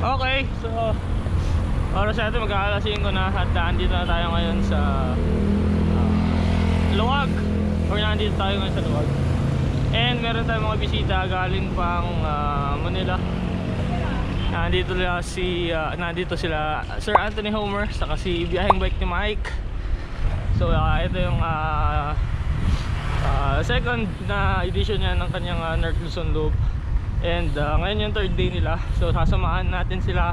Okay, so oras natin mag-aalas 5 na at nandito na tayo ngayon sa ah, Luwag. Or nandito tayo ngayon sa Luwag. And meron tayong mga bisita galing pang ah, Manila. Nandito sila si ah, nandito sila Sir Anthony Homer saka si biyaheng bike ni Mike. So ah, ito yung ah, ah, second na edition niya ng kanyang uh, North Luzon Loop and ah, ngayon yung third day nila so sasamahan natin sila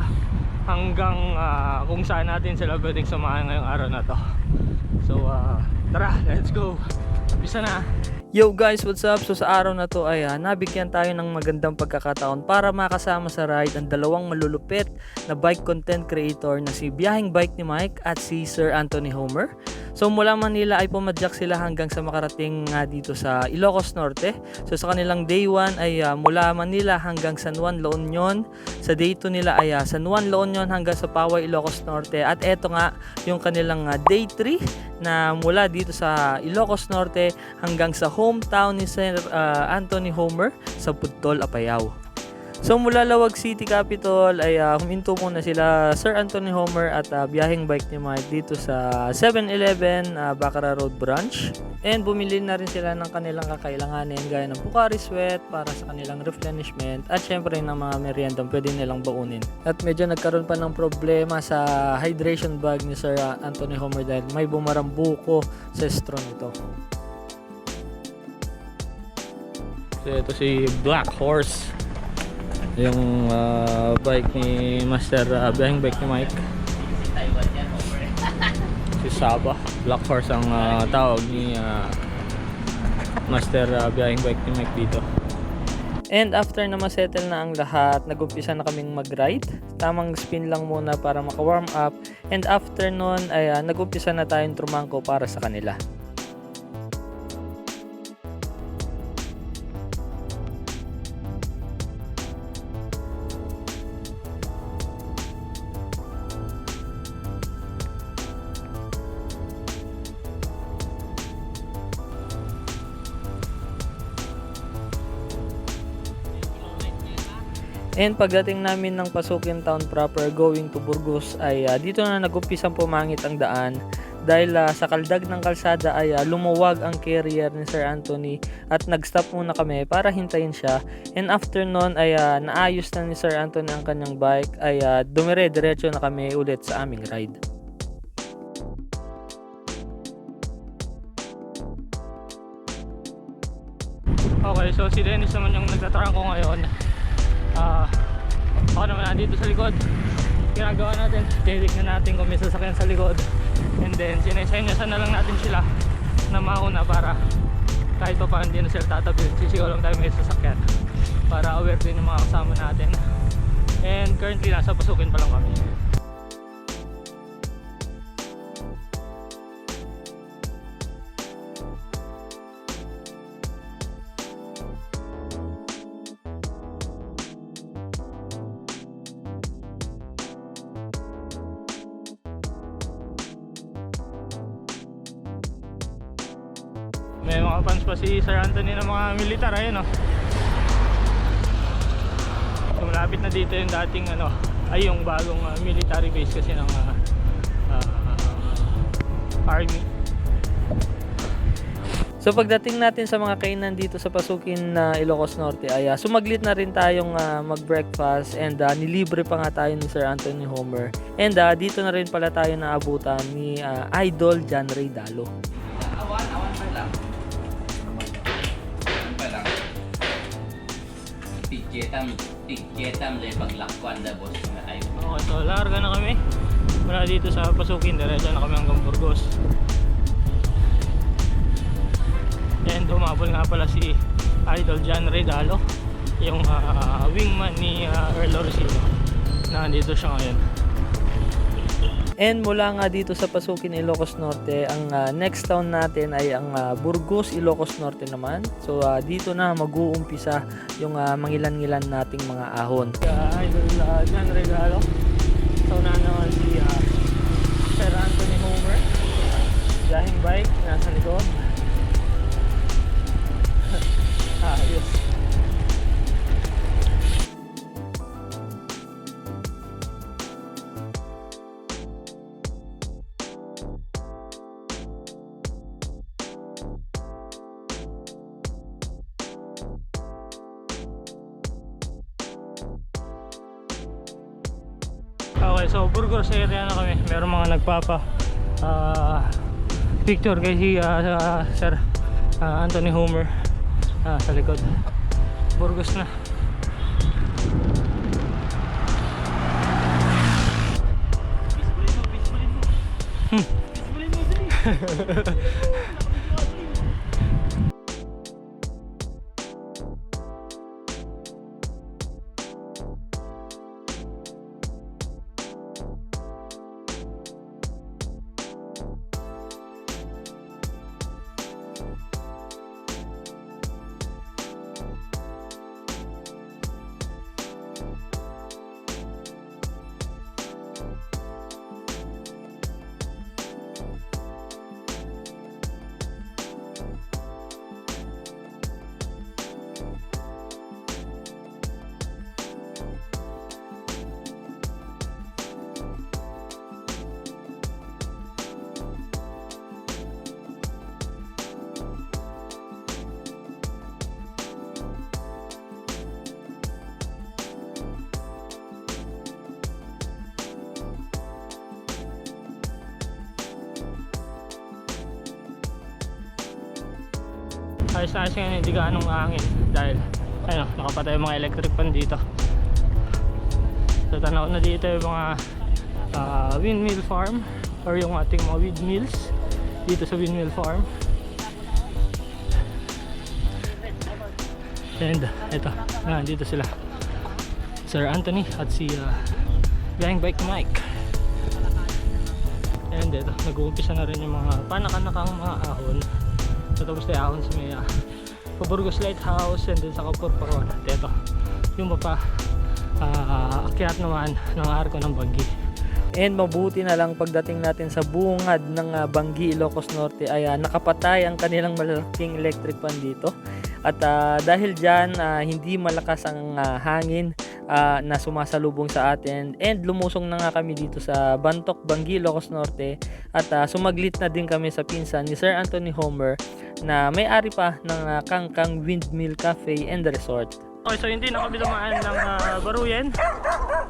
hanggang ah, kung saan natin sila pwedeng samahan ngayong araw na to so ah, tara let's go umpisa na Yo guys, what's up? So sa araw na to ay ah, nabigyan tayo ng magandang pagkakataon para makasama sa ride ang dalawang malulupit na bike content creator na si Biyahing Bike ni Mike at si Sir Anthony Homer. So mula Manila ay pumadyak sila hanggang sa makarating nga dito sa Ilocos Norte. So sa kanilang day 1 ay ah, mula Manila hanggang San Juan, La Union. Sa day 2 nila ay ah, San Juan, La Union hanggang sa Paway, Ilocos Norte. At eto nga yung kanilang ah, day 3 na mula dito sa Ilocos Norte hanggang sa hometown ni Sir uh, Anthony Homer sa Pudtol, Apayao. So mula Lawag City Capital ay uh, huminto muna sila Sir Anthony Homer at uh, biyaheng bike ni Mike dito sa 7-Eleven uh, Baccara Road Branch. And bumili na rin sila ng kanilang kakailanganin gaya ng Pocari Sweat para sa kanilang replenishment at syempre ng mga meriendang pwede nilang baunin. At medyo nagkaroon pa ng problema sa hydration bag ni Sir Anthony Homer dahil may bumarang buko sa straw nito. ito si Black Horse yung ah, bike ni Master uh, biyaheng bike ni Mike si Saba Black Horse ang ah, tawag ni ah, Master uh, biyaheng bike ni Mike dito And after na masettle na ang lahat, nagumpisa na kaming mag-ride. Tamang spin lang muna para maka-warm up. And after nun, ay ah, nagumpisa na tayong trumangko para sa kanila. And pagdating namin ng Pasukin Town proper going to Burgos ay ah, dito na nagumpisang pumangit ang daan dahil ah, sa kaldag ng kalsada ay ah, lumuwag ang carrier ni Sir Anthony at nag-stop muna kami para hintayin siya and after nun ay ah, naayos na ni Sir Anthony ang kanyang bike ay ah, dumire-diretso na kami ulit sa aming ride. Okay, so si Dennis naman yung nagtatrang ko ngayon. Ah, ako naman nandito sa likod. Ginagawa natin, titik na natin kung may sasakyan sa likod. And then, sinesenyosan na lang natin sila na mauna para kahit pa paano hindi na sila tatabi. Sisigaw lang tayo may sasakyan para aware din yung mga kasama natin. And currently, nasa pasukin pa lang kami. May mga fans pa si Sir Anthony ng mga militar, ayun oh. Malapit na dito yung dating ano, ay yung bagong ah, military base kasi ng ah, ah, army. So pagdating natin sa mga kainan dito sa Pasukin na Ilocos Norte ay ah, sumaglit na rin tayong ah, mag-breakfast and ah, nilibre pa nga tayo ni Sir Anthony Homer. And ah, dito na rin pala tayo naabutan ni ah, Idol John Ray Dalo. Tigyetam, tigyetam dahil paglakwan na boss nga ay. Okay, so larga na kami. Mula dito sa Pasukin, diretso na kami hanggang Burgos. And humabol nga pala si Idol John Redalo, yung ah, wingman ni ah, Earl Orsino. Na nandito siya ngayon. And mula nga dito sa Pasukin Ilocos Norte, ang ah, next town natin ay ang ah, Burgos Ilocos Norte naman. So ah, dito na mag-uumpisa yung ah, mangilan-ngilan nating mga ahon. uh, Idol uh, Regalo. So na naman si uh, Sir Anthony Homer. Dahing bike, nasa likod. Ayos. Okay, so Burgos area na kami. Meron mga nagpapa ah, picture kay si ah, Sir ah, Anthony Homer ah, sa likod. Burgos na. ayos na ayos ngayon hindi gaanong hangin dahil ano, nakapatay yung mga electric pan dito. So tanaw na dito yung mga ah, windmill farm or yung ating mga windmills dito sa windmill farm. And ito, ah, dito sila. Sir Anthony at si uh, Gang Bike Mike. And ito, nag-uumpisa na rin yung mga panakanakang mga ahon So, tapos tayo ahon sa may uh, Paburgos Lighthouse and then sa Kapur Paron. At ito, yung mapa uh, akyat naman ng arko ng Banggi. And mabuti na lang pagdating natin sa bungad ng ah, Banggi, Ilocos Norte ay ah, nakapatay ang kanilang malalaking electric pan dito. At ah, dahil dyan, ah, hindi malakas ang ah, hangin ah, na sumasalubong sa atin and lumusong na nga kami dito sa Bantok, Banggi, Ilocos Norte at ah, sumaglit na din kami sa pinsan ni Sir Anthony Homer na may-ari pa ng ah, Kangkang Windmill Cafe and Resort. Okay, so hindi na kami dumaan ng uh, Baruyen.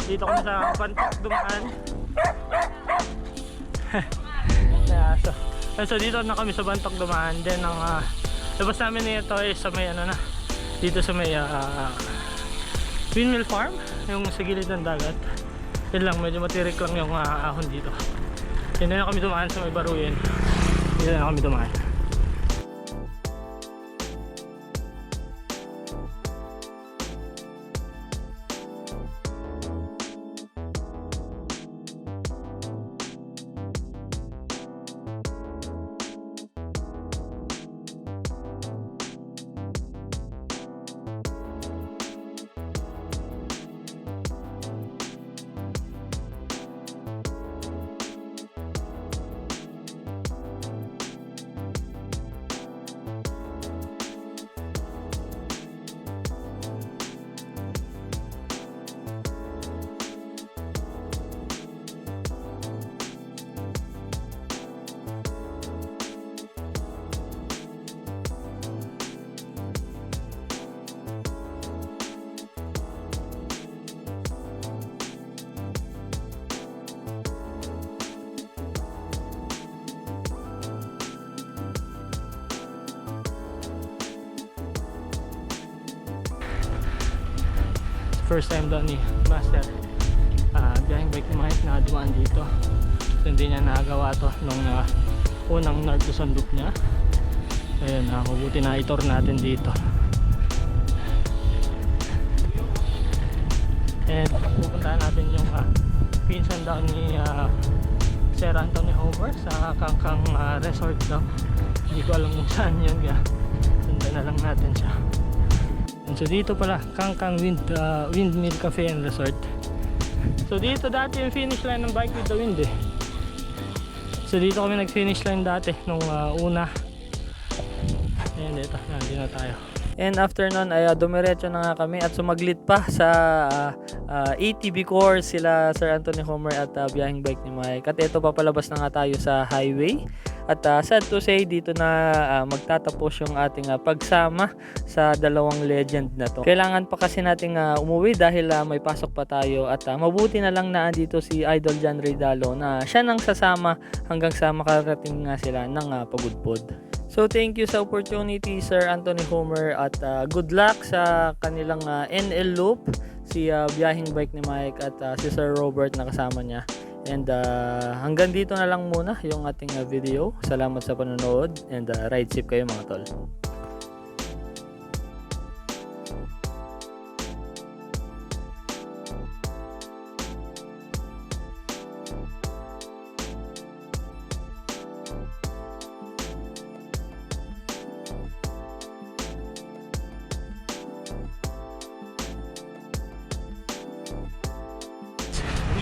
Dito kami sa Bantok dumaan. yeah, so, so dito na kami sa Bantok dumaan. Then ang uh, labas namin nito is sa may ano na dito sa may ah, windmill farm yung sa gilid ng dagat. Yun lang, medyo matirik lang yung ah, ahon dito. Yun na kami dumaan sa may Baruyen. Dito na kami dumaan. First time daw ni Master. Uh, biyaheng bike ni Mike na dumaan dito. So hindi niya nagawa to nung uh, unang North Luzon loop niya. Ayun uh, mabuti na itor natin dito. And pupuntahan natin yung uh, pinsan daw ni uh, Sir Anthony Homer sa Kangkang uh, Resort daw. Hindi ko alam kung saan yun kaya sundan na lang natin siya So dito pala, Kangkang Wind, uh, Windmill Cafe and Resort. So dito dati yung finish line ng Bike with the Wind eh. So dito kami nag-finish line dati nung uh, una. Ayan dito, nandito na tayo. And after nun ay uh, dumiretso na nga kami at sumaglit pa sa uh, uh, ATV course sila Sir Anthony Homer at uh, biyaheng bike ni Mike. At ito papalabas na nga tayo sa highway. At ah, sad to say, dito na ah, magtatapos yung ating ah, pagsama sa dalawang legend na to. Kailangan pa kasi nating ah, umuwi dahil ah, may pasok pa tayo at ah, mabuti na lang na dito si Idol John Ridalo na siya nang sasama hanggang sa makarating nga sila ng ah, pagudpod. So thank you sa opportunity Sir Anthony Homer at ah, good luck sa kanilang ah, NL Loop si ah, biyahing bike ni Mike at ah, si Sir Robert na kasama niya. And ah, hanggang dito na lang muna yung ating ah, video. Salamat sa panonood and ah, ride safe kayo mga tol.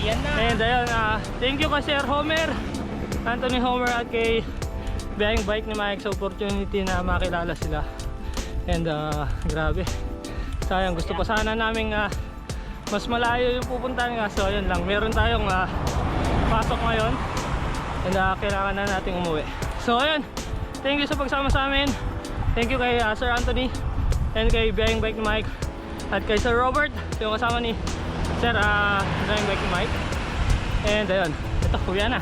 Yan na. And ayun, ah, thank you kay Sir Homer, Anthony Homer at kay Buying Bike ni Mike sa opportunity na makilala sila. And ah, grabe. Sayang, gusto pa sana namin ah, mas malayo yung pupuntahan nga. So ayun lang, meron tayong ah, pasok ngayon. And ah, kailangan na nating umuwi. So ayun, thank you sa pagsama sa amin. Thank you kay ah, Sir Anthony and kay Buying Bike ni Mike at kay Sir Robert, yung kasama ni Sir uh, Buying Bike ni Mike. And ayun, ito, uwi na.